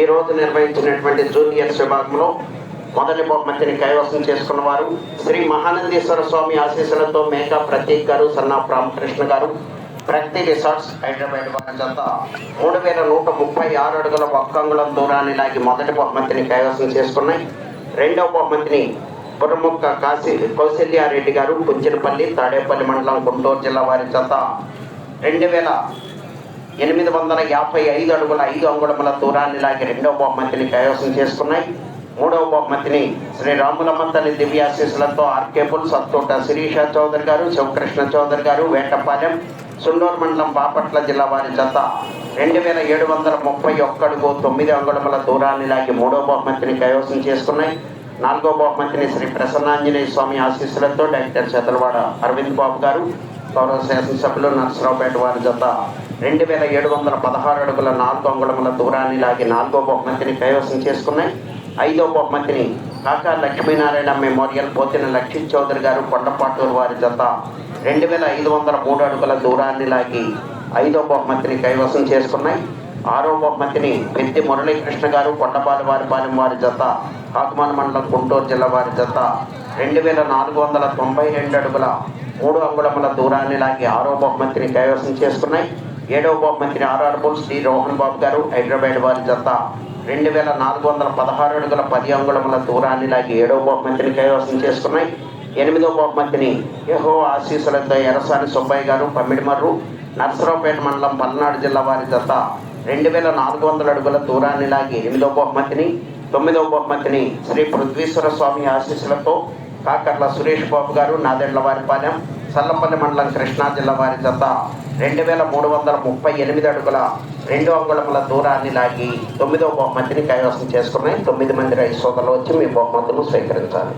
ఈ రోజు నిర్వహించినటువంటి జూనియర్స్ విభాగంలో మొదటి బహుమతిని కైవసం చేసుకున్న వారు శ్రీ మహానందీశ్వర స్వామి ఆశీస్సులతో మేకా ప్రతీక్ గారు సన్నా రామకృష్ణ గారు ప్రతి రిసార్ట్స్ హైదరాబాద్ వారి జత. మూడు వేల నూట ముప్పై ఆరు అడుగుల ఒక్కంగుళం దూరాన్ని లాగి మొదటి బహుమతిని కైవసం చేసుకున్నాయి. రెండవ బహుమతిని పురముక్క కాశీ కౌశల్యారెడ్డి గారు పుంచినపల్లి తాడేపల్లి మండలం గుంటూరు జిల్లా వారి జత. రెండు వేల ఎనిమిది వందల యాభై ఐదు అడుగుల ఐదు అంగుళముల దూరాన్ని లాగి రెండవ బహుమతిని కైవసం చేసుకున్నాయి. మూడవ బహుమతిని శ్రీ రాములమ్మ తల్లి దివ్యాశీస్సులతో ఆర్కేపుల్ సత్తోట శిరీష చౌదరి గారు శివకృష్ణ చౌదరి గారు వేటపాలెం సుండూరు మండలం బాపట్ల జిల్లా వారి జత రెండు వేల ఏడు వందల ముప్పై ఒక్కడుగు తొమ్మిది అంగుళముల దూరాన్ని లాగి మూడవ బహుమతిని కైవసం చేసుకున్నాయి. నాలుగో బహుమతిని శ్రీ ప్రసన్నాంజనేయ స్వామి ఆశీస్సులతో డాక్టర్ చదలవాడ అరవింద్ బాబు గారు గౌరవ శాసనసభ్యులు నర్సరావుపేట వారి జత రెండు వేల ఏడు వందల పదహారు అడుగుల నాలుగు అంగుళముల దూరాన్ని లాగి నాలుగో బహుమతిని కైవసం చేసుకున్నాయి. ఐదో బహుమతిని కాకా లక్ష్మీనారాయణ మెమోరియల్ పోతిన లక్ష్మీ చౌదరి గారు కొండపాటూరు వారి జత రెండు వేల ఐదు వందల మూడు అడుగుల దూరాన్ని లాగి ఐదో బహుమతిని కైవసం చేసుకున్నాయి. ఆరో బహుమతిని పెద్ది మురళీకృష్ణ గారు కొండపాలి వారి పాలెం వారి జత కాకుమాన మండలం గుంటూరు జిల్లా వారి జత రెండు వేల నాలుగు వందల తొంభై రెండు అడుగుల మూడు అంగుళముల దూరాన్ని లాగి ఆరో బహుమతిని కైవసం చేసుకున్నాయి. ఏడవ బహుమతిని ఆర్ఆర్బుల్ శ్రీ రోహన్ బాబు గారు హైదరాబాద్ వారి జత. రెండు వేల నాలుగు వందల పదహారు అడుగుల పది అంగుళముల దూరాన్ని లాగి ఏడవ బహుమతిని కైవసం చేసుకున్నాయి. ఎనిమిదవ బహుమతిని యహో ఆశీస్సులతో ఎరసాని సుబ్బయ్య గారు పమ్మిడిమర్రు నర్సరావుపేట మండలం పల్నాడు జిల్లా వారి జత. రెండు వేల నాలుగు వందల అడుగుల దూరాన్ని లాగి ఎనిమిదవ బహుమతిని తొమ్మిదవ బహుమతిని శ్రీ పృథ్వీశ్వర స్వామి ఆశీస్సులతో కాకర్ల సురేష్ బాబు గారు నాదెండ్ల వారిపాలెం చల్లంపల్లి మండలం కృష్ణా జిల్లా వారి జత రెండు వేల మూడు వందల ముప్పై ఎనిమిది అడుగుల రెండు అంగుళముల దూరాన్ని లాగి తొమ్మిదో బహుమతిని కైవసం చేసుకున్నాయి తొమ్మిది మంది రైతు సోదరులు వచ్చి మీ బహుమతులు స్వీకరించాలి.